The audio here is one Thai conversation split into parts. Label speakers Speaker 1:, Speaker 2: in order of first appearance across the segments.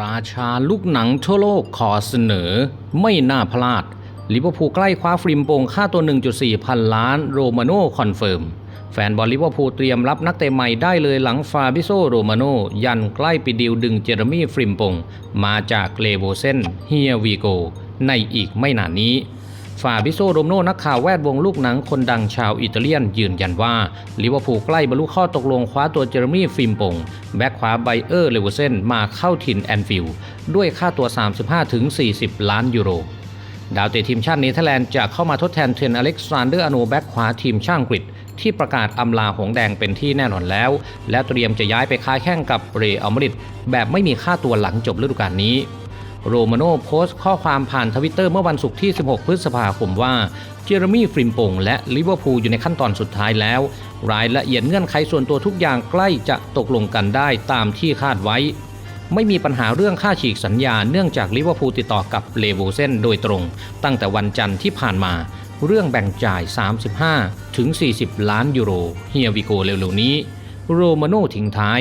Speaker 1: ราชาลูกหนังทั่วโลกขอเสนอ ไม่น่าพลาด ลิเวอร์พูลใกล้คว้าฟริมโปงค่าตัว 1.4 พันล้านโรมาโน่คอนเฟิร์ม แฟนบอลลิเวอร์พูลเตรียมรับนักเตะใหม่ได้เลยหลังฟาบิโซโรมาโน่ยันใกล้ปิดดิวดึงเจอร์มี่ฟริมโปงมาจากเลโบเซนเฮียวีโกในอีกไม่นานนี้ ฟาบิโซโรมโนนักข่าวแวดวงลูกหนังคนดังชาวอิตาเลียนยืนยันว่าลิเวอร์พูลใกล้บรรลุข้อตกลงคว้าตัวเจอร์มี่ฟิมปงแบ็คขวาไบเออร์เลเวเซนมาเข้าถิ่นแอนฟิลด์ด้วยค่าตัว 35-40 ล้านยูโรดาวเตะทีมชาติเนเธอร์แลนด์จะเข้ามาทดแทนเทรนอเล็กซานเดอร์อโนแบ็คขวาทีมชาติอังกฤษ ที่ประกาศอำลาหงแดงเป็นที่แน่นอนแล้ว และเตรียมจะย้ายไปค้าแข่งกับเรอัลมาดริดแบบไม่มีค่าตัวหลังจบฤดูกาลนี้ โรมาโน่โพสต์ข้อความผ่านทวิตเตอร์เมื่อวันศุกร์ที่ 16 พฤษภาคมว่าเจอร์มี่ฟริมปงและลิเวอร์พูลอยู่ในขั้นตอนสุดท้ายแล้ว รายละเอียดเงื่อนไขส่วนตัวทุกอย่างใกล้จะตกลงกันได้ตามที่คาดไว้ ไม่มีปัญหาเรื่องค่าฉีกสัญญาเนื่องจากลิเวอร์พูลติดต่อกับเลโวเซนโดยตรง ตั้งแต่วันจันทร์ที่ผ่านมา เรื่องแบ่งจ่าย 35 ถึง 40 ล้านยูโรเฮียวิโกเร็วๆนี้ โรมาโน่ทิ้งท้าย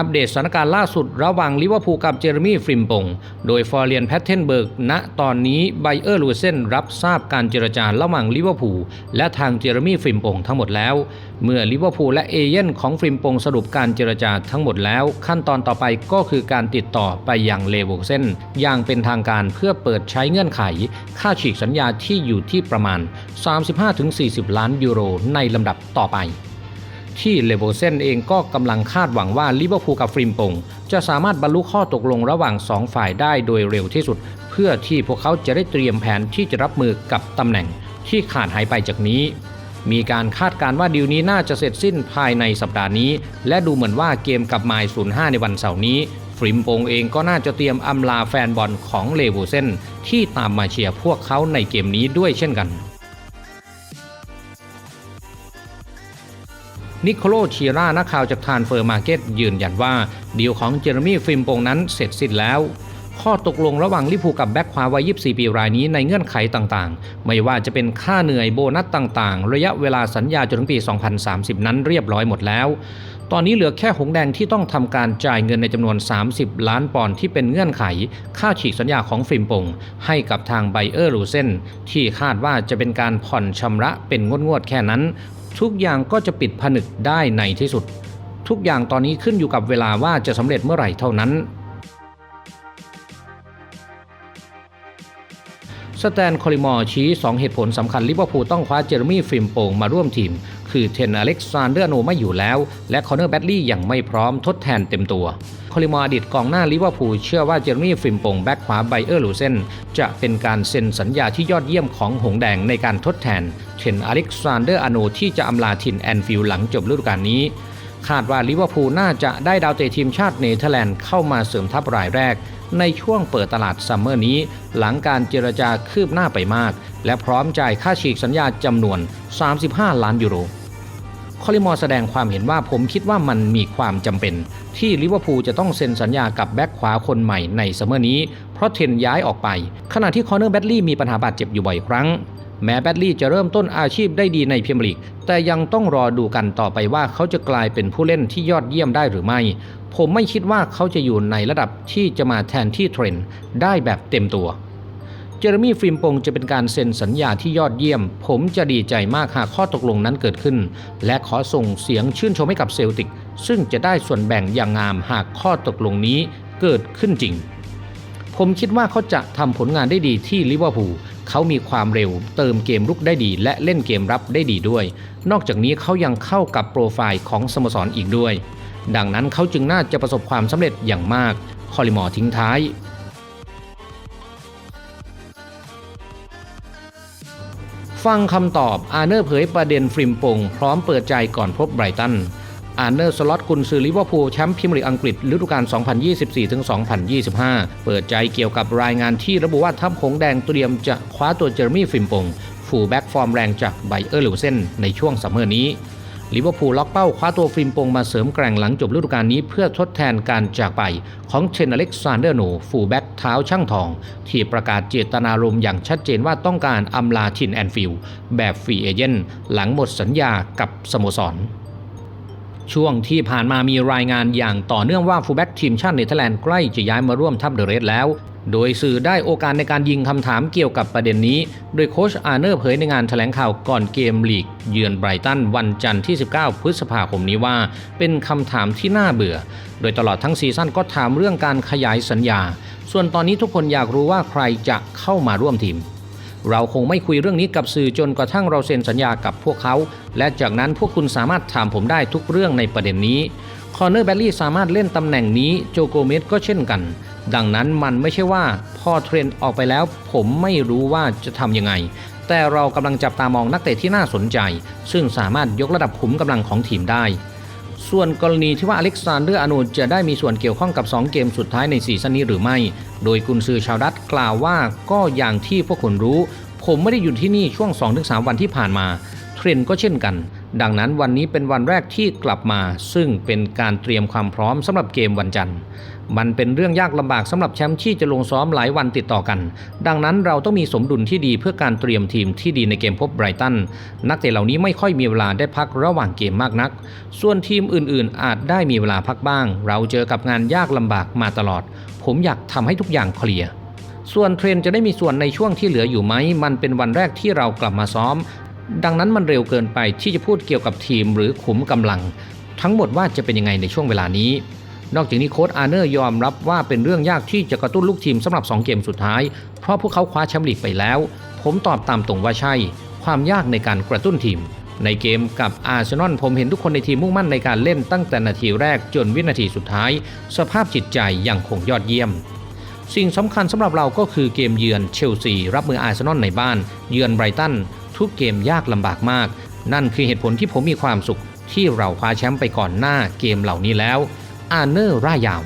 Speaker 1: อัปเดตสถานการณ์ล่าสุดระหว่างลิเวอร์พูลกับเจอร์มี่ฟริมปง โดยฟอร์เรียนแพทเทนเบิร์ก ณ ตอนนี้ไบเออร์ลูเซนรับทราบการเจรจาระหว่างลิเวอร์พูลและทางเจอร์มี่ฟริมปงทั้งหมดแล้ว เมื่อลิเวอร์พูลและเอเย่นของฟริมปงสรุปการเจรจาทั้งหมดแล้ว ขั้นตอนต่อไปก็คือการติดต่อไปยังเลโวเซนอย่างเป็นทางการเพื่อเปิดใช้เงื่อนไข ค่าฉีกสัญญาที่อยู่ที่ประมาณ 35-40 ล้านยูโรในลำดับต่อไป ที่เลโวเซนเองก็กำลังคาดหวังว่าลิเวอร์พูลกับฟริมปงจะสามารถบรรลุข้อตกลงระหว่าง 2 ฝ่ายได้โดยเร็วที่สุด เพื่อที่พวกเขาจะได้เตรียมแผนที่จะรับมือกับตำแหน่งที่ขาดหายไปจากนี้ มีการคาดการณ์ว่าดีลนี้น่าจะเสร็จสิ้นภายในสัปดาห์นี้ และดูเหมือนว่าเกมกับไมล์05 ในวันเสาร์นี้ฟริมปงเองก็น่าจะเตรียมอำลาแฟนบอลของเลโวเซนที่ตามมาเชียร์พวกเขาในเกมนี้ด้วยเช่นกัน นิโคโลชีรานักข่าวจากทานเฟอร์มาร์เก็ตยืนยันว่าดีลของเจอร์มี่ฟิมปงนั้นเสร็จสิ้นแล้ว ข้อตกลงระหว่างลิพูกับแบ็คขวาวัย 24 ปีรายนี้ในเงื่อนไขต่างๆ ไม่ว่าจะเป็นค่าเหนื่อยโบนัสต่างๆ ระยะเวลาสัญญาจนถึงปี 2030 นั้นเรียบร้อยหมดแล้วตอนนี้เหลือแค่หงแดงที่ต้องทำการจ่ายเงินในจำนวน 30 ล้านปอนด์ที่เป็นเงื่อนไข ค่าฉีกสัญญาของฟิมปง ให้กับทางไบเออร์ลูเซนที่คาดว่าจะเป็นการผ่อนชำระเป็นงวดๆแค่นั้น ทุกอย่างก็จะปิดผนึกได้ในที่สุด ทุกอย่างตอนนี้ขึ้นอยู่กับเวลาว่าจะสำเร็จเมื่อไหร่เท่านั้น สแตนคอลิมอร์ชี้ 2 เหตุผลสำคัญลิเวอร์พูลต้องคว้าเจอร์มี่ฟิมโปงมาร่วมทีม คือเทนอเล็กซานเดอร์โนไม่อยู่แล้ว และคอนเนอร์แบดลี่ยังไม่พร้อมทดแทนเต็มตัวคอลิมอร์ดีตกองหน้าลิเวอร์พูลเชื่อว่าเจอร์มี่ฟิมปงแบ็คขวาไบเออร์ลูเซนจะเป็นการเซ็นสัญญาที่ยอดเยี่ยมของหงแดงในการทดแทนเทนอเล็กซานเดอร์อโนที่จะอำลาถิ่นแอนฟิลด์หลังจบฤดูกาลนี้คาดว่าลิเวอร์พูลน่าจะได้ดาวเตะทีมชาติเนเธอร์แลนด์เข้ามาเสริมทัพรายแรก ในช่วงเปิดตลาดซัมเมอร์นี้ หลังการเจรจาคืบหน้าไปมาก และพร้อมจ่ายค่าฉีกสัญญาจำนวน 35 ล้านยูโร คอลิมอร์แสดงความเห็นว่าผมคิดว่ามันมีความจำเป็น ที่ลิเวอร์พูลจะต้องเซ็นสัญญากับแบ็คขวาคนใหม่ในซัมเมอร์นี้ เพราะเทนย้ายออกไป ขณะที่คอเนอร์แบดลี่มีปัญหาบาดเจ็บอยู่บ่อยครั้ง แม้แบดลี่จะเริ่มต้นอาชีพได้ดีในพรีเมียร์ลีก แต่ยังต้องรอดูกันต่อไปว่าเขาจะกลายเป็นผู้เล่นที่ยอดเยี่ยมได้หรือไม่ ผมไม่คิดว่าเขาจะอยู่ในระดับที่จะมาแทนที่เทรนได้แบบเต็มตัว เจอร์มี่ฟริมปงจะเป็นการเซ็นสัญญาที่ยอดเยี่ยม ผมจะดีใจมากหากข้อตกลงนั้นเกิดขึ้น และขอส่งเสียงชื่นชมให้กับเซลติก ซึ่งจะได้ส่วนแบ่งอย่างงามหากข้อตกลงนี้เกิดขึ้นจริง ผมคิดว่าเขาจะทำผลงานได้ดีที่ลิเวอร์พูลเขามีความเร็ว เติมเกมรุกได้ดี และเล่นเกมรับได้ดีด้วย นอกจากนี้เขายังเข้ากับโปรไฟล์ของสโมสรอีกด้วย ดังนั้นเขาจึงน่าจะประสบความสำเร็จอย่างมาก คอลิมอร์ทิ้งท้าย ฟังคำตอบอาเนอร์เผยประเด็นฟริมปง พร้อมเปิดใจก่อนพบไบรตันอาร์เนอร์สล็อตกุนซือลิเวอร์พูลแชมป์พรีเมียร์ลีกอังกฤษฤดูกาล 2024-2025 เปิดใจเกี่ยวกับรายงานที่ระบุว่าทัพหงแดงเตรียมจะคว้าตัวเจอร์มี่ฟริมปงฟูลแบ็กฟอร์มแรงจากไบเออร์ลิวเซนในช่วงซัมเมอร์นี้ ลิเวอร์พูลล็อกเป้าคว้าตัวฟิมปงมาเสริมแกร่งหลังจบฤดูกาลนี้เพื่อทดแทนการจากไปของเชนอเล็กซานเดอร์โนฟูแบ็กเท้าช่างทอง ที่ประกาศเจตนารมณ์อย่างชัดเจนว่าต้องการอำลาทินแอนฟิลด์แบบฟรีเอเจนต์หลังหมดสัญญากับสโมสรช่วงที่ผ่านมามีรายงานอย่างต่อเนื่องว่าฟูลแบ็กทีมชาติเนเธอร์แลนด์ใกล้จะย้ายมาร่วมทัพเดอะเรสแล้ว โดยสื่อได้โอกาสในการยิงคำถามเกี่ยวกับประเด็นนี้ โดยโคชอาเนอร์เผยในงานแถลงข่าวก่อนเกมลีก เยือนไบรตันวันจันทร์ที่ 19 พฤษภาคมนี้ว่า เป็นคำถามที่น่าเบื่อ โดยตลอดทั้งซีซั่นก็ถามเรื่องการขยายสัญญา ส่วนตอนนี้ทุกคนอยากรู้ว่าใครจะเข้ามาร่วมทีมเราคงไม่คุยเรื่องนี้กับสื่อจนกระทั่งเราเซ็นสัญญากับพวกเขา และจากนั้นพวกคุณสามารถถามผมได้ทุกเรื่องในประเด็นนี้ คอเนอร์แบลลี่สามารถเล่นตำแหน่งนี้ โจโกเมสก็เช่นกัน ดังนั้นมันไม่ใช่ว่าพอเทรนด์ออกไปแล้ว ผมไม่รู้ว่าจะทำยังไง แต่เรากำลังจับตามองนักเตะที่น่าสนใจ ซึ่งสามารถยกระดับขุมกำลังของทีมได้ ส่วนกรณีที่ว่าอเล็กซานเดอร์อานูจะได้มีส่วนเกี่ยวข้องกับ 2 เกมสุดท้ายในซีซั่นนี้หรือไม่ โดยกุนซือชาวดัตกล่าวว่าก็อย่างที่พวกคุณรู้ ผมไม่ได้อยู่ที่นี่ช่วง 2-3 วันที่ผ่านมา เทรนด์ก็เช่นกันดังนั้นวันนี้เป็นวันแรกที่กลับมา ซึ่งเป็นการเตรียมความพร้อมสำหรับเกมวันจันทร์ มันเป็นเรื่องยากลำบากสำหรับแชมป์ที่จะลงซ้อมหลายวันติดต่อกัน ดังนั้นเราต้องมีสมดุลที่ดีเพื่อการเตรียมทีมที่ดีในเกมพบไบรตันนักเตะเหล่านี้ไม่ค่อยมีเวลาได้พักระหว่างเกมมากนัก ส่วนทีมอื่นๆ อาจได้มีเวลาพักบ้าง เราเจอกับงานยากลำบากมาตลอด ผมอยากทำให้ทุกอย่างเคลียร์ส่วนเทรนจะได้มีส่วนในช่วงที่เหลืออยู่ไหม มันเป็นวันแรกที่เรากลับมาซ้อม ดังนั้นมันเร็วเกินไปที่จะพูดเกี่ยวกับทีมหรือขุมกำลัง ทั้งหมดว่าจะเป็นยังไงในช่วงเวลานี้ นอกจากนี้โค้ชอาร์เนอร์ยอมรับว่าเป็นเรื่องยากที่จะกระตุ้นลูกทีมสำหรับ 2 เกมสุดท้าย เพราะพวกเขาคว้าแชมป์ลีกไปแล้ว ผมตอบตามตรงว่าใช่ ความยากในการกระตุ้นทีม ในเกมกับอาร์เซนอลผมเห็นทุกคนในทีมมุ่งมั่นในการเล่นตั้งแต่นาทีแรกจนวินาทีสุดท้าย สภาพจิตใจยังคงยอดเยี่ยมสิ่งสำคัญสำหรับเราก็คือเกมเยือนเชลซี รับมืออาร์เซนอลในบ้าน เยือนไบรตัน ทุกเกมยากลำบากมาก นั่นคือเหตุผลที่ผมมีความสุขที่เราคว้าแชมป์ไปก่อนหน้าเกมเหล่านี้แล้ว อาร์เนอร์ร่ายยาว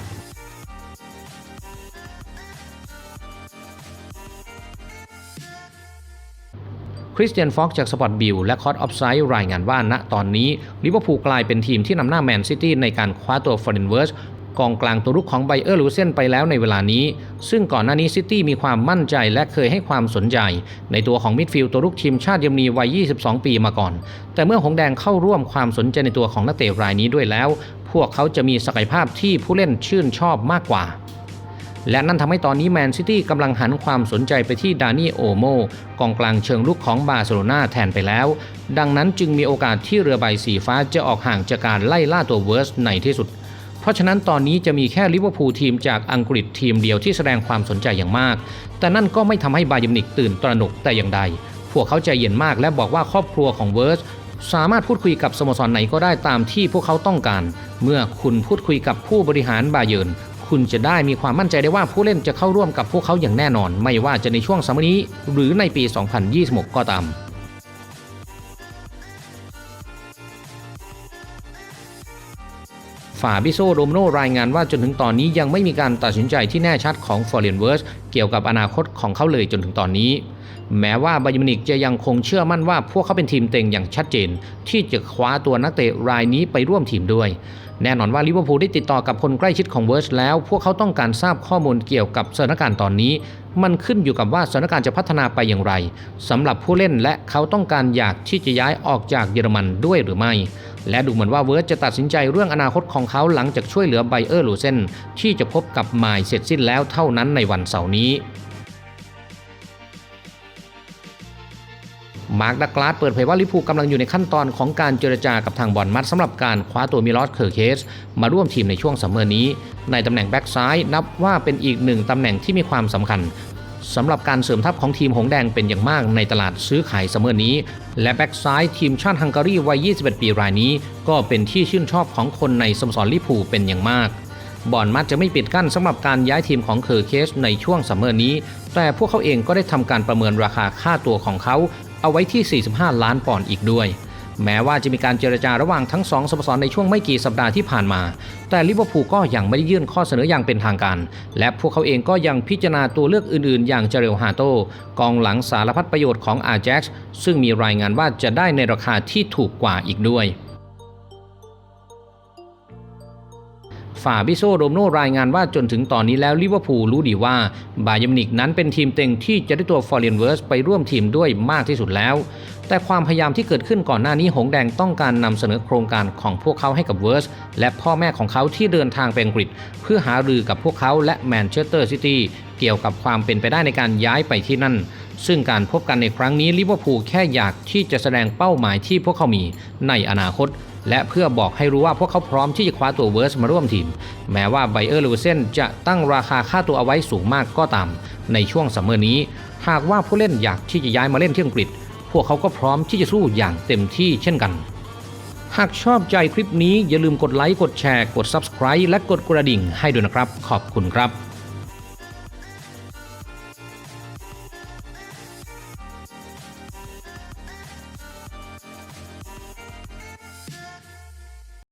Speaker 1: คริสเตียนฟ็อกจากสปอร์ตบิลและคอร์ดออฟไซด์รายงานว่าณตอนนี้ลิเวอร์พูลกลายเป็นทีมที่นำหน้าแมนซิตี้ในการคว้าตัวฟอร์เรนเวิร์สกองกลางตัวรุกของไบเออร์ลูเซนไปแล้วในเวลานี้ ซึ่งก่อนหน้านี้ซิตี้มีความมั่นใจและเคยให้ความสนใจ ในตัวของมิดฟิลด์ตัวรุกทีมชาติเยอรมนีวัย 22 ปีมาก่อน แต่เมื่อหงแดงเข้าร่วมความสนใจในตัวของนักเตะรายนี้ด้วยแล้ว พวกเขาจะมีศักยภาพที่ผู้เล่นชื่นชอบมากกว่า และนั่นทำให้ตอนนี้แมนซิตี้กำลังหันความสนใจไปที่ดานี่โอโมกองกลางเชิงลุกของบาร์เซโลนาแทนไปแล้ว ดังนั้นจึงมีโอกาสที่เรือใบสีฟ้าจะออกห่างจากการไล่ล่าตัวเวิร์สในที่สุดเพราะฉะนั้นตอนนี้จะมีแค่ลิเวอร์พูลทีมจากอังกฤษทีมเดียวที่แสดงความสนใจอย่างมาก แต่นั่นก็ไม่ทำให้บาเยมิวนิกตื่นตระหนกแต่อย่างใด พวกเขาใจเย็นมากและบอกว่าครอบครัวของเวิร์ส สามารถพูดคุยกับสโมสรไหนก็ได้ตามที่พวกเขาต้องการ เมื่อคุณพูดคุยกับผู้บริหารบาเยิร์นคุณจะได้มีความมั่นใจได้ว่าผู้เล่นจะเข้าร่วมกับพวกเขาอย่างแน่นอน ไม่ว่าจะในช่วงสมัยนี้ หรือในปี 2026 ก็ตาม ฝาบิโซโรมโนรายงานว่าจนถึงตอนนี้ยังไม่มีการตัดสินใจที่แน่ชัดของฟอร์เรนเวิร์สเกี่ยวกับอนาคตของเขาเลยจนถึงตอนนี้ แม้ว่าบายมินิกจะยังคงเชื่อมั่นว่าพวกเขาเป็นทีมเต็งอย่างชัดเจน ที่จะคว้าตัวนักเตะรายนี้ไปร่วมทีมด้วย แน่นอนว่าลิเวอร์พูลได้ติดต่อกับคนใกล้ชิดของเวิร์สแล้ว พวกเขาต้องการทราบข้อมูลเกี่ยวกับสถานการณ์ตอนนี้ มันขึ้นอยู่กับว่าสถานการณ์จะพัฒนาไปอย่างไรสำหรับผู้เล่นและเขาต้องการอยากที่จะย้ายออกจากเยอรมันด้วยหรือไม่ และดูเหมือนว่าเวิร์สจะตัดสินใจเรื่องอนาคตของเขาหลังจากช่วยเหลือไบเออร์ลูเซนที่จะพบกับมายเสร็จสิ้นแล้วเท่านั้นในวันเสาร์นี้มาร์คดักลาสเปิดเผยว่าลิพูกำลังอยู่ในขั้นตอนของการเจรจากับทางบอลมัดสำหรับการคว้าตัวมิลอสเคอร์เคส มาร่วมทีมในช่วงซัมเมอร์นี้ ในตำแหน่งแบ็กซ้ายนับว่าเป็นอีกหนึ่งตำแหน่งที่มีความสำคัญ สำหรับการเสริมทัพของทีมหงแดงเป็นอย่างมากในตลาดซื้อขายซัมอนี้ และแบ็กซ้ายทีมชาติฮังการีวัย 21 ปีรายนี้ ก็เป็นที่ชื่นชอบของคนในสโมสรลิพูเป็นอย่างมากบอลมัดจะไม่ปิดกั้นสำหรับการย้ายทีมของเคอร์เคสในช่วงซัมเมอร์นี้ แต่พวกเขาเองก็ได้ทำการประเมินราคาค่าตัวของเขา เอาไว้ที่ 45 ล้านปอนด์อีกด้วย แม้ว่าจะมีการเจรจาระหว่างทั้งสองสโมสรในช่วงไม่กี่สัปดาห์ที่ผ่านมา แต่ลิเวอร์พูลก็ยังไม่ได้ยื่นข้อเสนออย่างเป็นทางการ และพวกเขาเองก็ยังพิจารณาตัวเลือกอื่นๆ อย่างเจเรลฮาโตกองหลังสารพัดประโยชน์ของอาแจ็กซ์ซึ่งมีรายงานว่าจะได้ในราคาที่ถูกกว่าอีกด้วย ฟาบิโซโรมโนรายงานว่าจนถึงตอนนี้แล้วลิเวอร์พูลรู้ดีว่า บาเยมิวนิกนั้นเป็นทีมเต็งที่จะได้ตัวฟอร์เรนเวิร์สไปร่วมทีมด้วยมากที่สุดแล้ว แต่ความพยายามที่เกิดขึ้นก่อนหน้านี้หงแดงต้องการนำเสนอโครงการของพวกเขาให้กับเวิร์สและพ่อแม่ของเขาที่เดินทางไปอังกฤษ เพื่อหารือกับพวกเขาและแมนเชสเตอร์ซิตี้เกี่ยวกับความเป็นไปได้ในการย้ายไปที่นั่นซึ่งการพบกันในครั้งนี้ลิเวอร์พูลแค่อยากที่จะแสดงเป้าหมายที่พวกเขามีในอนาคต และเพื่อบอกให้รู้ว่าพวกเขาพร้อมที่จะคว้าตัวเวิร์สมาร่วมทีม แม้ว่าไบเออร์ลเวเซนจะตั้งราคาค่าตัวเอาไว้สูงมากก็ตาม ในช่วงซัมเมอร์นี้ หากว่าผู้เล่นอยากที่จะย้ายมาเล่นที่อังกฤษ พวกเขาก็พร้อมที่จะสู้อย่างเต็มที่เช่นกัน หากชอบใจคลิปนี้อย่าลืมกดไลค์กดแชร์กด Subscribe และกดกระดิ่งให้ด้วยนะครับ ขอบคุณครับ